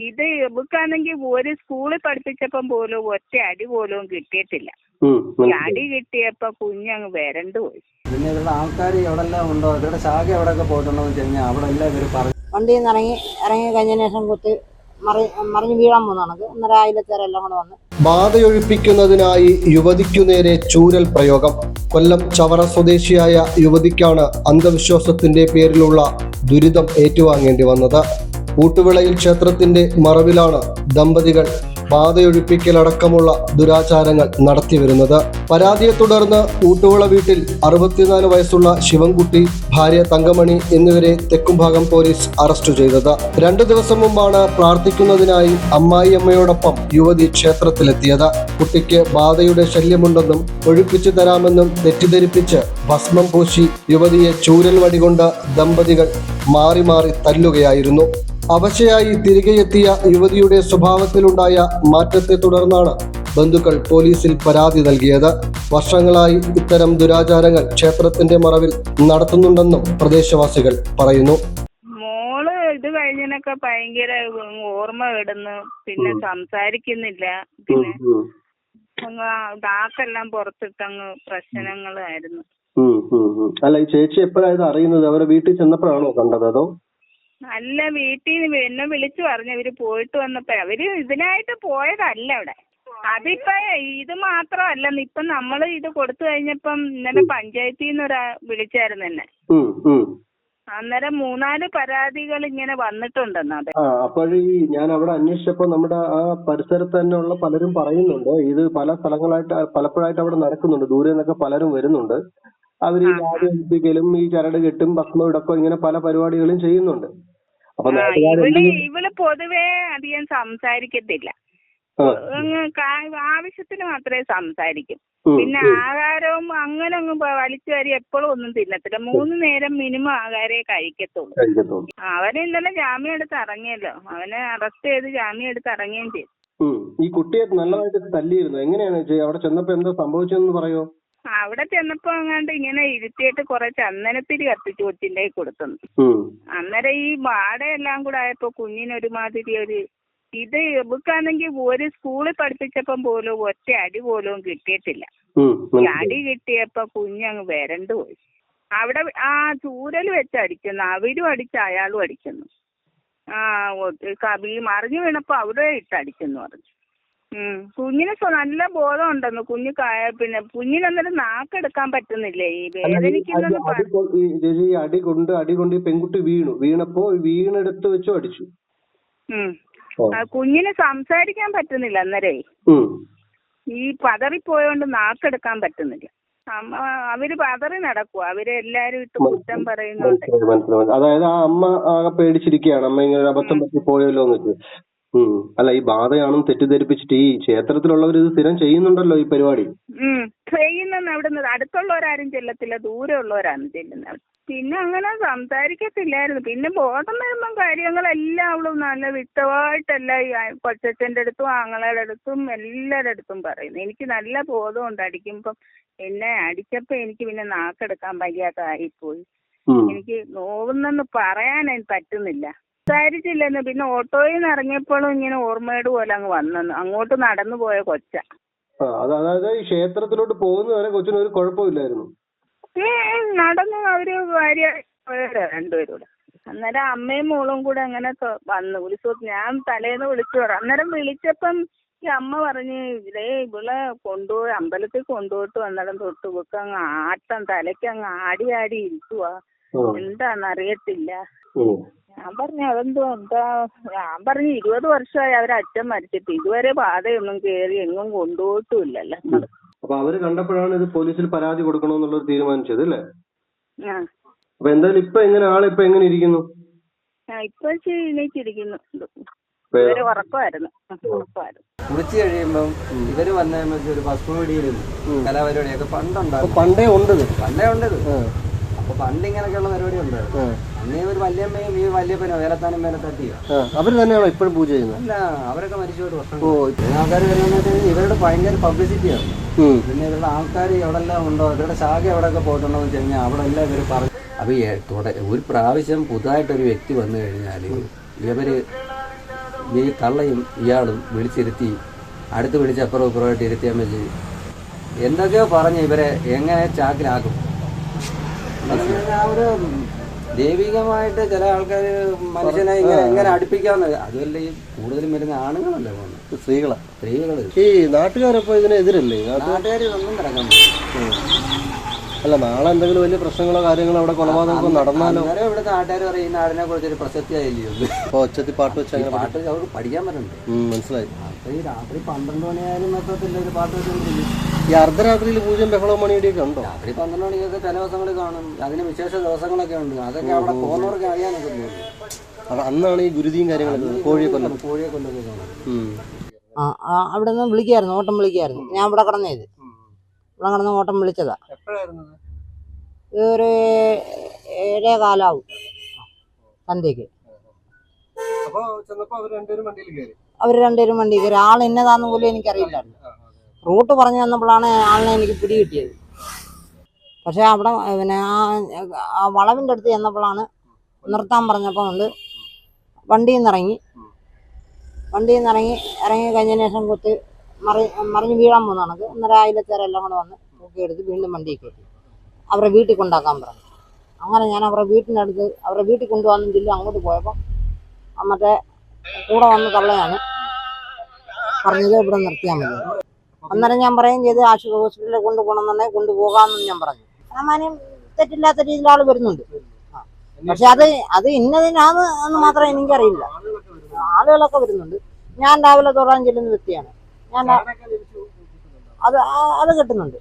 ഇത് ഇവക്കാണെങ്കിൽ ഒരു സ്കൂളിൽ പഠിപ്പിച്ചപ്പം പോലും ഒറ്റ അടി പോലും കിട്ടിയിട്ടില്ല. ഈ. അടി കിട്ടിയപ്പോ കുഞ്ഞങ്ങ് വരണ്ടു പോയി. പിന്നെ ഇവരുടെ ആൾക്കാർ എവിടെല്ലാം ഉണ്ടോ ഇവരുടെ ശാഖ എവിടെയൊക്കെ പോയിട്ടുണ്ടോ എന്ന് വെച്ച് കഴിഞ്ഞാൽ അവിടെ എല്ലാം ഇവർ പറഞ്ഞു. വണ്ടിയിൽ നിന്ന് ഇറങ്ങി ഇറങ്ങി കഴിഞ്ഞതിന് ശേഷം കുത്തി മറി മറിഞ്ഞ് വീഴാൻ പോകുന്നതാണ് അന്നേരം അയലത്തേരെല്ലാം കൂടെ വന്ന്. ബാധയൊഴിപ്പിക്കുന്നതിനായി യുവതിക്കു നേരെ ചൂരൽ പ്രയോഗം. കൊല്ലം ചവറ സ്വദേശിയായ യുവതിക്കാണ് അന്ധവിശ്വാസത്തിന്റെ പേരിലുള്ള ദുരിതം ഏറ്റുവാങ്ങേണ്ടി വന്നത്. ഊട്ടുവിളയിൽ ക്ഷേത്രത്തിന്റെ മറവിലാണ് ദമ്പതികൾ ബാധയൊഴിപ്പിക്കലടക്കമുള്ള ദുരാചാരങ്ങൾ നടത്തിവരുന്നത് പരാതിയെ തുടർന്ന് ഊട്ടുവിള വീട്ടിൽ അറുപത്തിനാല് വയസ്സുള്ള ശിവൻകുട്ടി ഭാര്യ തങ്കമണി എന്നിവരെ തെക്കുംഭാഗം പോലീസ് അറസ്റ്റ് ചെയ്തത്. രണ്ടു ദിവസം മുമ്പാണ് പ്രാർത്ഥിക്കുന്നതിനായി അമ്മായിയമ്മയോടൊപ്പം യുവതി ക്ഷേത്രത്തിലെത്തിയത്. കുട്ടിക്ക് ബാധയുടെ ശല്യമുണ്ടെന്നും ഒഴിപ്പിച്ചു തരാമെന്നും തെറ്റിദ്ധരിപ്പിച്ച് ഭസ്മം പൂശി യുവതിയെ ചൂരൽ വടികൊണ്ട് ദമ്പതികൾ മാറി മാറി തല്ലുകയായിരുന്നു. അവശയായി തിരികെ എത്തിയ യുവതിയുടെ സ്വഭാവത്തിലുണ്ടായ മാറ്റത്തെ തുടർന്നാണ് ബന്ധുക്കൾ പോലീസിൽ പരാതി നൽകിയത്. വർഷങ്ങളായി ഇത്തരം ദുരാചാരങ്ങൾ ക്ഷേത്രത്തിന്റെ മറവിൽ നടത്തുന്നുണ്ടെന്നും പ്രദേശവാസികൾ പറയുന്നു. മോൾ ഇത് കഴിഞ്ഞതിനൊക്കെ ഭയങ്കര ഓർമ്മ വിടുന്നു പിന്നെ സംസാരിക്കുന്നില്ല. പിന്നെ പുറത്തിട്ടങ്ങ് പ്രശ്നങ്ങളായിരുന്നു. അല്ല ഈ ചേച്ചി എപ്പോഴായത് അറിയുന്നത്? അവരെ വീട്ടിൽ ചെന്നപ്പോഴാണോ കണ്ടത് അതോ? അല്ല വീട്ടിൽ നിന്ന് എന്നെ വിളിച്ചു പറഞ്ഞു. അവർ പോയിട്ട് വന്നപ്പോ അവർ ഇതിനായിട്ട് പോയതല്ല അവിടെ. അതിപ്പോ ഇത് മാത്രമല്ല ഇപ്പൊ നമ്മൾ ഇത് കൊടുത്തു കഴിഞ്ഞപ്പം ഇന്നലെ പഞ്ചായത്തിൽ നിന്ന് ഒരാ വിളിച്ചായിരുന്നു എന്നെ. അന്നേരം മൂന്നാൽ പരാതികൾ ഇങ്ങനെ വന്നിട്ടുണ്ടെന്ന് അതെ. അപ്പോൾ ഈ ഞാൻ അവിടെ അന്വേഷിച്ചപ്പോ നമ്മുടെ ആ പരിസരത്ത് തന്നെയുള്ള പലരും പറയുന്നുണ്ട്. ഇത് പല സ്ഥലങ്ങളായിട്ട് പലപ്പോഴായിട്ട് അവിടെ നടക്കുന്നുണ്ട്. ദൂരെ നിന്നൊക്കെ പലരും വരുന്നുണ്ട്. അവർ ഈ ആദ്യം ഈ ചരട് കെട്ടും ഭസ്മം ഇടക്കോ ഇങ്ങനെ പല പരിപാടികളും ചെയ്യുന്നുണ്ട്. ഇവൾ ഇവൾ പൊതുവേ അധികം സംസാരിക്കത്തില്ല. ആവശ്യത്തിന് മാത്രമേ സംസാരിക്കും. പിന്നെ. ആഹാരവും അങ്ങനെ അങ്ങ് വലിച്ചു വാരി എപ്പോഴും ഒന്നും തിന്നത്തില്ല. മൂന്ന് നേരം മിനിമം ആഹാരമേ കഴിക്കത്തുള്ളൂ. അവന് ഇന്നലെ ജാമ്യം എടുത്ത് ഇറങ്ങിയല്ലോ. അവനെ അറസ്റ്റ് ചെയ്ത് ജാമ്യം എടുത്ത് ഇറങ്ങുകയും ചെയ്തു. ഈ കുട്ടിയെ നല്ലതായിട്ട് തല്ലിയിരുന്നു. എങ്ങനെയാണ് അവിടെ ചെന്നപ്പോ എന്താ സംഭവിച്ചതെന്ന് പറയോ? അവിടെ ചെന്നപ്പോ അങ്ങാണ്ട് ഇങ്ങനെ ഇരുത്തിയിട്ട് കുറെ ചന്ദനത്തിരി കത്തിച്ചു കൊച്ചിന്റെ കയ്യിൽ കൊടുത്തു. അന്നേരം ഈ വാടയെല്ലാം കൂടെ ആയപ്പോ കുഞ്ഞിനൊരുമാതിരി ഒരു ഇത് എബുക്കാണെങ്കിൽ ഒരു സ്കൂളിൽ പഠിപ്പിച്ചപ്പം പോലും ഒറ്റ അടി പോലും കിട്ടിയിട്ടില്ല. ഈ. അടി കിട്ടിയപ്പോ കുഞ്ഞങ്ങ് വരണ്ടു പോയി. അവിടെ ആ ചൂരൽ വെച്ച് അടിക്കുന്നു. അവരും അടിച്ച് അയാളും അടിക്കുന്നു. ആ കബി മറിഞ്ഞു വീണപ്പോ അവിടെ ഇട്ട് അടിച്ചെന്ന് പറഞ്ഞു. ഉം. കുഞ്ഞിന് സ്വ- നല്ല ബോധം ഉണ്ടെന്ന് കുഞ്ഞ് പിന്നെ കുഞ്ഞിന് അന്നേരം നാക്കെടുക്കാൻ പറ്റുന്നില്ലേ ഈ അല്ല, ഈ അടി- വേദനിക്കുന്നെന്ന് അടി പറ- കൊ- ഈ ചേച്ചി ഈ അടി കൊണ്ട് അടി കൊണ്ട് ഈ പെൺകുട്ടി വീണു. വീണപ്പോ വീണെടുത്ത് വെച്ചു അടിച്ചു. ഉം. ഓ. ആ, കുഞ്ഞിന് സംസാരിക്കാൻ പറ്റുന്നില്ല അന്നേരേ. ഉം. ഈ പതറിപ്പോയോണ്ട് നാക്കെടുക്കാൻ പറ്റുന്നില്ല. അമ്മ അവർ പതറി നടക്കുക അവരെല്ലാരും ഇട്ട് കുറ്റം പറയുന്നുണ്ട്. മനസ്സിലായി മനസ്സിലായി അതായത് ആ അമ്മ ആകെ പേടിച്ചിരിക്കുകയാണ്. അമ്മ ഇങ്ങനെ ഒരു അബദ്ധം പറ്റി പോയല്ലോ എന്ന് വെച്ച്. ഉം. അല്ല ഈ ബാധയാണെന്ന് തെറ്റിദ്ധരിപ്പിച്ചിട്ട് ഈ ക്ഷേത്രത്തിലുള്ളവർ ഇത് സ്ഥിരം ചെയ്യുന്നുണ്ടല്ലോ ഈ പരിപാടി? ഉം. ചെയ്യുന്നെന്ന് അവിടെ നിന്ന് അടുത്തുള്ളവരാരും ചെല്ലത്തില്ല ദൂരെയുള്ളവരാണ് ചെല്ലുന്നത്. പിന്നെ അങ്ങനെ സംസാരിക്കത്തില്ലായിരുന്നു. പിന്നെ ബോധം വരുമ്പം കാര്യങ്ങളെല്ലാം അവളും നല്ല വിട്ടവായിട്ടല്ല ഈ കൊച്ചച്ഛന്റെ അടുത്തും ആങ്ങളുടെ അടുത്തും എല്ലാവരുടെ അടുത്തും പറയുന്നു. എനിക്ക് നല്ല ബോധമുണ്ട് അടിക്കുമ്പം. എന്നെ അടിച്ചപ്പോ എനിക്ക് പിന്നെ നാക്കെടുക്കാൻ വയ്യാതായിപ്പോയി ഉം. എനിക്ക് നോവുന്നെന്ന് പറയാൻ പറ്റുന്നില്ല. സംസാരിച്ചില്ലെന്ന് പിന്നെ ഓട്ടോയിൽ നിന്ന് ഇറങ്ങിയപ്പോഴും ഇങ്ങനെ ഓർമ്മയുടെ പോലെ അങ്ങ് വന്നെന്ന് അങ്ങോട്ട് നടന്നു പോയ കൊച്ച. ആ, അത് അതായത് ഈ ക്ഷേത്രത്തിലോട്ട് പോകുന്ന വരെ കൊച്ചിന് ഒരു കുഴപ്പമില്ലായിരുന്നു. നടന്ന് അവർ ഭാര്യ പോയവരാ രണ്ടുപേരൂടെ. അന്നേരം അമ്മയും മോളും കൂടെ അങ്ങനെ ത- വന്നു ഉത്സവത്തിന് ഞാൻ തലേന്ന് വിളിച്ചു പറഞ്ഞു. അന്നേരം വിളിച്ചപ്പം ഈ അമ്മ പറഞ്ഞു ഇതേ ഇവളെ കൊണ്ടുപോയി അമ്പലത്തിൽ കൊണ്ടുപോയിട്ട് വന്നിടം തൊട്ട് വെക്ക അങ്ങ് ആട്ടം തലയ്ക്ക് അങ്ങ് ആടി ആടി ഇരിക്കുവാ. ഉം. എന്താന്നറിയത്തില്ല. ഉം. ഞാൻ പറഞ്ഞു അതെന്തോ എന്താ ഞാൻ പറഞ്ഞു ഇരുപത് വർഷമായി അവരെ അച്ഛൻ മരിച്ചിട്ട് ഇതുവരെ പാതയൊന്നും കേറി എങ്ങും കൊണ്ടുപോയിട്ടുമില്ലല്ലോ നമ്മൾ. അപ്പൊ അവർ കണ്ടപ്പോഴാണ് ഇത് പോലീസിൽ പരാതി കൊടുക്കണമെന്നുള്ളത് തീരുമാനിച്ചത് അല്ലേ? ആ. അപ്പൊ എന്തായാലും ഇപ്പൊ എങ്ങനെ ആളിപ്പൊ എങ്ങനെ ഇരിക്കുന്നു? ആ, ഇപ്പൊ എണീച്ചിരിക്കുന്നു ഉറക്കമായിരുന്നു. ഉറക്കമായിരുന്നു. കുളിച്ച് കഴിയുമ്പം ഇവർ വന്ന ഒരു ഭസ്മപിടിയിലും കലാപരിപാടിയൊക്കെ അപ്പൊ പണ്ടുണ്ടായിരുന്നു പണ്ടേ ഉണ്ട് ഇത്. പണ്ടേ ഉണ്ടത്. ആ, അപ്പൊ പണ്ട് ഇങ്ങനെയൊക്കെയുള്ള പരിപാടി ഉണ്ട് അന്ന് ഒരു വല്യമ്മയും ഈ വല്യപ്പനോ വേലത്താനും വേലത്തട്ടിയോ. അവർ തന്നെയാണോ ഇപ്പോഴും പൂജ ചെയ്യുന്നത്? അല്ല അവരൊക്കെ മരിച്ചുപോയിട്ട് വർഷം ആൾക്കാർ വരുന്നത് ഇവരുടെ ഭയങ്കര പബ്ലിസിറ്റിയാണ്. പിന്നെ ഇവരുടെ ആൾക്കാർ എവിടെല്ലാം ഉണ്ടോ ഇവരുടെ ശാഖ എവിടെയൊക്കെ പോയിട്ടുണ്ടോ എന്ന് വെച്ച് കഴിഞ്ഞാൽ അവിടെ എല്ലാം ഇവർ പറഞ്ഞു അപ്പോൾ ഒരു പ്രാവശ്യം പുതുതായിട്ടൊരു വ്യക്തി വന്നു കഴിഞ്ഞാൽ ഇവർ ഈ കള്ളയും ഇയാളും വിളിച്ചിരുത്തി അടുത്ത് വിളിച്ച് അപ്പുറം ഇപ്പുറമായിട്ട് ഇരുത്തിയാൽ വെച്ച് എന്തൊക്കെയോ പറഞ്ഞ് ഇവരെ എങ്ങനെ ചാക്കിലാക്കും. ഒരു ദൈവികമായിട്ട് ചില ആൾക്കാർ മനുഷ്യനെ ഇങ്ങനെ എങ്ങനെ അടുപ്പിക്കാന്ന് അതുമല്ല ഈ കൂടുതലും വരുന്ന ആണുങ്ങളല്ലേ പോകുന്നത്? സ്ത്രീകളാ. സ്ത്രീകൾ. ഈ നാട്ടുകാരപ്പോ ഇതിനെതിരല്ലേ നാട്ടുകാർ ഒന്നും കിടക്കാൻ അല്ല നാളെ എന്തെങ്കിലും വലിയ പ്രശ്നങ്ങളോ കാര്യങ്ങളോ അവിടെ കൊലപാതകമൊക്കെ നടന്നാലോ? ഇവിടെ നാട്ടുകാർ പറയും ഈ നാടിനെ കുറിച്ച് ഒരു പ്രസക്തിയായില്ലേ ഒച്ചത്തി പാട്ട് വെച്ച് പാട്ട് അവർക്ക് പഠിക്കാൻ പറ്റുന്നുണ്ട് മനസ്സിലായി. ഈ രാത്രി പന്ത്രണ്ട് മണിയായാലും മൊത്തത്തിൽ ഒരു പാട്ട് ഈ അർദ്ധരാത്രിയിൽ പൂജ്യം ബഹളവും മണിയുടെയൊക്കെ ഉണ്ടോ? രാത്രി പന്ത്രണ്ട് മണിയൊക്കെ ചില ദിവസങ്ങൾ കാണും. അതിന് വിശേഷ ദിവസങ്ങളൊക്കെ ഉണ്ട്. അതൊക്കെ അവിടെ പോകുന്നവർക്ക് അറിയാനൊക്കെ തോന്നും അന്നാണ് ഈ ഗുരുതിയും കാര്യങ്ങളൊക്കെ കോഴിയെ കൊല്ലം. കോഴിയെ കൊല്ലം കാണും. അവിടെ നിന്ന് വിളിക്കായിരുന്നു ഓട്ടം വിളിക്കായിരുന്നു. ഞാൻ ഇവിടെ കിടന്നേത് ഇവിടെ കിടന്ന് ഓട്ടം വിളിച്ചതാ. ഒരു ഏഴേ കാലാവും സന്ധ്യക്ക് അവർ രണ്ടുപേരും വണ്ടി കയറി. ആൾ എന്നതാന്ന് പോലും എനിക്കറിയില്ല. റൂട്ട് പറഞ്ഞു തന്നപ്പോഴാണ് ആളിനെ എനിക്ക് പിടി കിട്ടിയത്. പക്ഷേ അവിടെ പിന്നെ ആ വളവിന്റെ വളവിന്റെ അടുത്ത് ചെന്നപ്പോഴാണ് നിർത്താൻ പറഞ്ഞപ്പോൾ ഉണ്ട് വണ്ടിയിൽ നിന്ന് ഇറങ്ങി. വണ്ടിയിൽ നിന്ന് ഇറങ്ങി കഴിഞ്ഞ കഴിഞ്ഞതിന് ശേഷം കുത്ത് മറി മറിഞ്ഞ് വീഴാൻ പോകുന്ന കണക്ക് അന്നേരം അയലത്തേരെല്ലാം കൂടെ വന്ന് തൂക്കിയെടുത്ത് വീണ്ടും വണ്ടിയിൽ കയറ്റി. അവരെ വീട്ടിൽ കൊണ്ടാക്കാൻ പറഞ്ഞു. അങ്ങനെ ഞാൻ അവരുടെ വീട്ടിനടുത്ത് അടുത്ത് അവരുടെ വീട്ടിൽ കൊണ്ടുപോകാൻ അങ്ങോട്ട് പോയപ്പോൾ മറ്റേ കൂടെ വന്ന് തള്ളയാണ്. പറഞ്ഞത് ഇവിടെ നിർത്തിയാൽ മതി. അന്നേരം ഞാൻ പറയുകയും ചെയ്ത് ആശുപത്രി ഹോസ്പിറ്റലിൽ കൊണ്ടുപോകണമെന്നുണ്ടെങ്കിൽ കൊണ്ടുപോകാമെന്നും ഞാൻ പറഞ്ഞു. സാമാന്യം തെറ്റില്ലാത്ത രീതിയിൽ ആൾ വരുന്നുണ്ട്. പക്ഷെ അത് അത് ഇന്നതിനാണ് എന്ന് മാത്രം എനിക്കറിയില്ല. ആളുകളൊക്കെ വരുന്നുണ്ട്. ഞാൻ രാവിലെ തൊടാൻ ചെല്ലുന്ന വ്യക്തിയാണ്. ഞാൻ അത് അത് കിട്ടുന്നുണ്ട്.